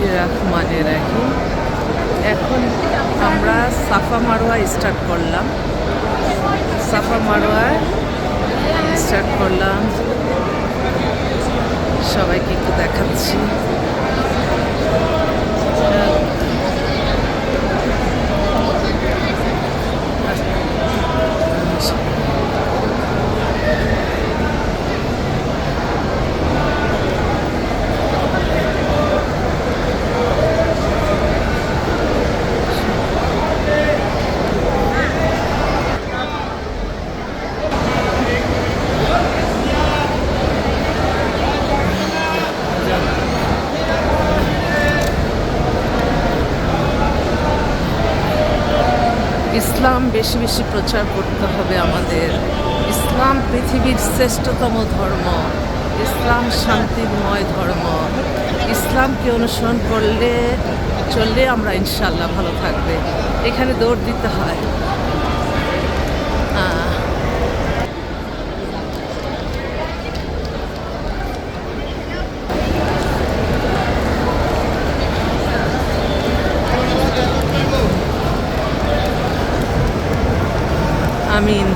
রহমানে রাহিম। এখন আমরা সাফা মারোয়া স্টার্ট করলাম। সাফা মারোয়ায় স্টার্ট করলাম। সবাইকে একটু দেখাচ্ছি। ইসলাম বেশি বেশি প্রচার করতে হবে আমাদের। ইসলাম পৃথিবীর শ্রেষ্ঠতম ধর্ম। ইসলাম শান্তিময় ধর্ম। ইসলামকে অনুসরণ করলে, চললে আমরা ইনশাল্লাহ ভালো থাকবে। এখানে দৌড় দিতে হয়। I mean,